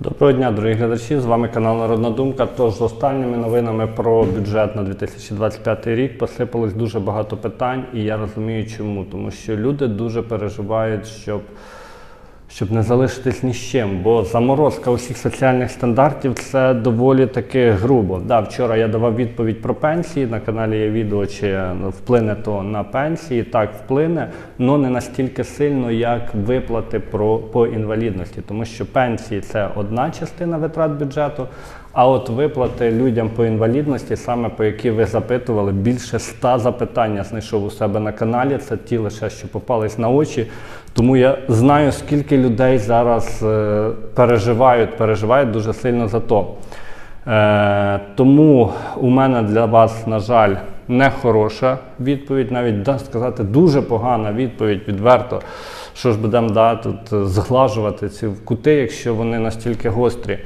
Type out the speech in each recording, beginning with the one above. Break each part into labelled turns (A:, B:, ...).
A: Доброго дня, дорогі глядачі. З вами канал Народна Думка. Тож з останніми новинами про бюджет на 2025 рік посипалось дуже багато питань, і я розумію, чому. Тому що люди дуже переживають, щоб, щоб не залишитись ні з чим. Бо заморозка усіх соціальних стандартів це доволі таки грубо. Да, вчора я давав відповідь про пенсії. На каналі є відео, чи вплине то на пенсії. Так, вплине, але не настільки сильно, як виплати про, по інвалідності, тому що пенсії це одна частина витрат бюджету. А от виплати людям по інвалідності, саме по які ви запитували, більше ста запитань я знайшов у себе на каналі. Це ті лише, що попались на очі. Тому я знаю, скільки людей зараз е, переживають, переживають дуже сильно за то. Е, тому у мене для вас, на жаль, не хороша відповідь, навіть да, сказати, дуже погана відповідь відверто. Що ж будемо да, тут е, зглажувати ці кути, якщо вони настільки гострі.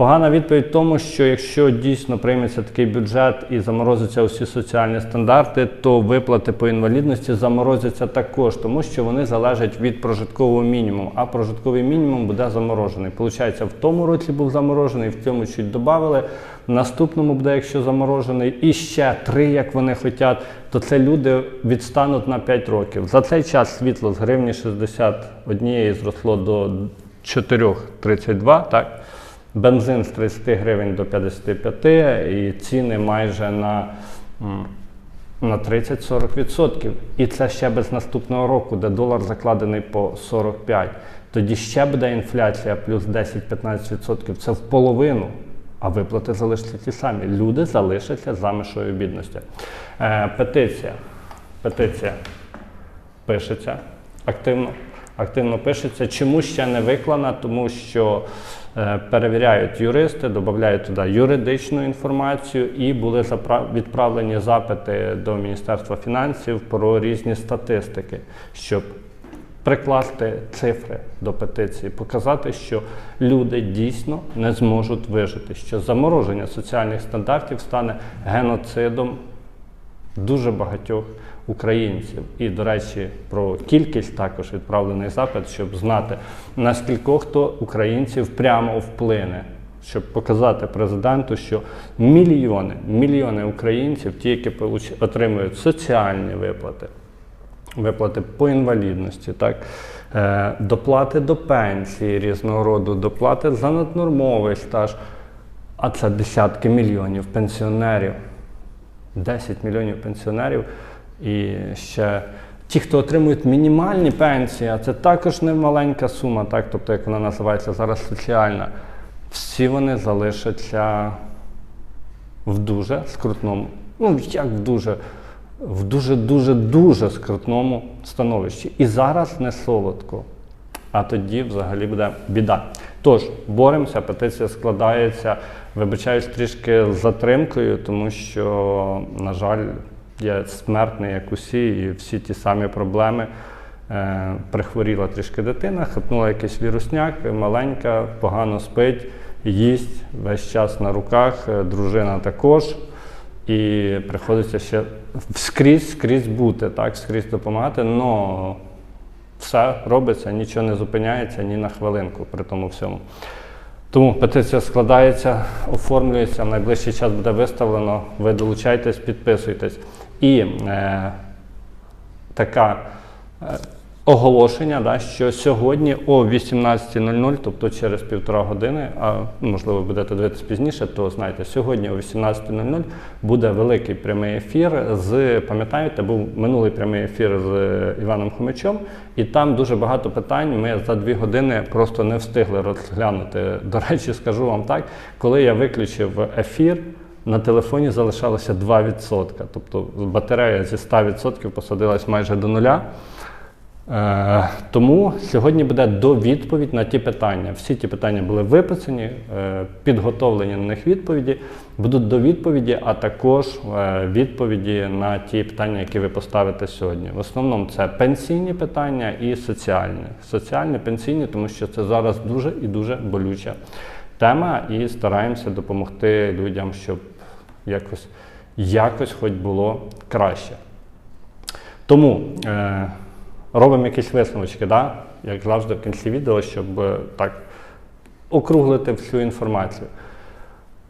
A: Погана відповідь в тому, що якщо дійсно прийметься такий бюджет і заморозяться усі соціальні стандарти, то виплати по інвалідності заморозяться також, тому що вони залежать від прожиткового мінімуму, а прожитковий мінімум буде заморожений. Получається, в тому році був заморожений, в цьому чуть додали. В наступному буде, якщо заморожений, і ще три, як вони хочуть, то це люди відстануть на 5 років. За цей час світло з гривні 61 зросло до 4,32, так? Бензин з 30 гривень до 55 і ціни майже на, на 30-40%. І це ще без наступного року, де долар закладений по 45. Тоді ще буде інфляція плюс 10-15%. Це в половину. А виплати залишаться ті самі. Люди залишаться за межою бідності. Е, петиція. Петиція пишеться активно. Активно пишеться. Чому ще не виклана? Тому що е, перевіряють юристи, додають туди юридичну інформацію і були відправлені запити до Міністерства фінансів про різні статистики, щоб прикласти цифри до петиції, показати, що люди дійсно не зможуть вижити, що замороження соціальних стандартів стане геноцидом дуже багатьох українців. І, до речі, про кількість також відправлений запит, щоб знати, наскільки хто українців прямо вплине. Щоб показати президенту, що мільйони, мільйони українців, ті, які отримують соціальні виплати, виплати по інвалідності, так, е, доплати до пенсії різного роду, доплати за наднормовий стаж, а це десятки мільйонів пенсіонерів. 10 мільйонів пенсіонерів і ще ті, хто отримують мінімальні пенсії, а це також не маленька сума, так, тобто як вона називається зараз соціальна, всі вони залишаться в дуже скрутному, ну як в дуже, в дуже дуже дуже скрутному становищі. І зараз не солодко. А тоді взагалі буде біда. Тож боремося, петиція складається. Вибачаюсь трішки з затримкою, тому що, на жаль, я смертний, як усі, і всі ті самі проблеми. Е, прихворіла трішки дитина, хапнула якийсь вірусняк, маленька, погано спить, їсть весь час на руках, е, дружина також. І приходиться ще скрізь, скрізь бути, так, скрізь допомагати. Но все робиться, нічого не зупиняється ні на хвилинку при тому всьому. Тому петиція складається, оформлюється, в найближчий час буде виставлено. Ви долучайтесь, підписуйтесь. І е, така е, оголошення, да, що сьогодні о 18.00, тобто через півтора години, а можливо будете дивитися пізніше, то знайте, сьогодні о 18.00 буде великий прямий ефір з, пам'ятаєте, був минулий прямий ефір з Іваном Хомичом, і там дуже багато питань ми за дві години просто не встигли розглянути. До речі, скажу вам так, коли я виключив ефір. На телефоні залишалося 2%. Тобто батарея зі 100% посадилась майже до нуля. Е, тому сьогодні буде довідповідь на ті питання. Всі ті питання були виписані, е, підготовлені на них відповіді. Будуть до відповіді, а також е, відповіді на ті питання, які ви поставите сьогодні. В основному це пенсійні питання і соціальні. Соціальні, пенсійні, тому що це зараз дуже і дуже болюча тема, і стараємося допомогти людям, щоб якось, якось хоч було краще. Тому е, робимо якісь висновочки, да? як завжди в кінці відео, щоб е, так округлити всю інформацію.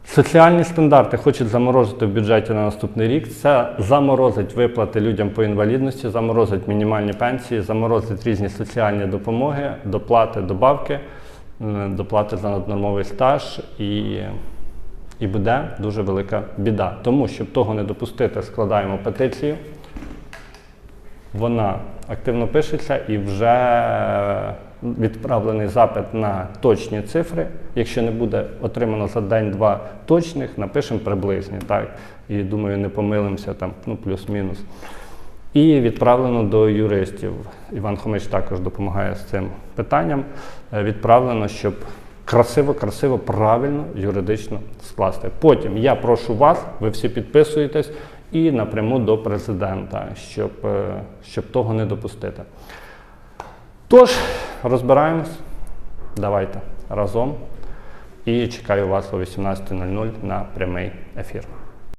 A: Соціальні стандарти хочуть заморозити в бюджеті на наступний рік. Це заморозить виплати людям по інвалідності, заморозить мінімальні пенсії, заморозить різні соціальні допомоги, доплати, добавки, доплати за наднормовий стаж і, і буде дуже велика біда. Тому, щоб того не допустити, складаємо петицію. Вона активно пишеться і вже відправлений запит на точні цифри. Якщо не буде отримано за день-два точних, напишемо приблизні. Так? І думаю, не помилимося там, ну, плюс-мінус. І відправлено до юристів. Іван Хомич також допомагає з цим питанням. Е, Відправлено, щоб красиво, красиво, правильно, юридично скласти. Потім я прошу вас, ви всі підписуєтесь, і напряму до президента, щоб, е, щоб того не допустити. Тож, розбираємось. Давайте разом. І чекаю вас о 18.00 на прямий ефір.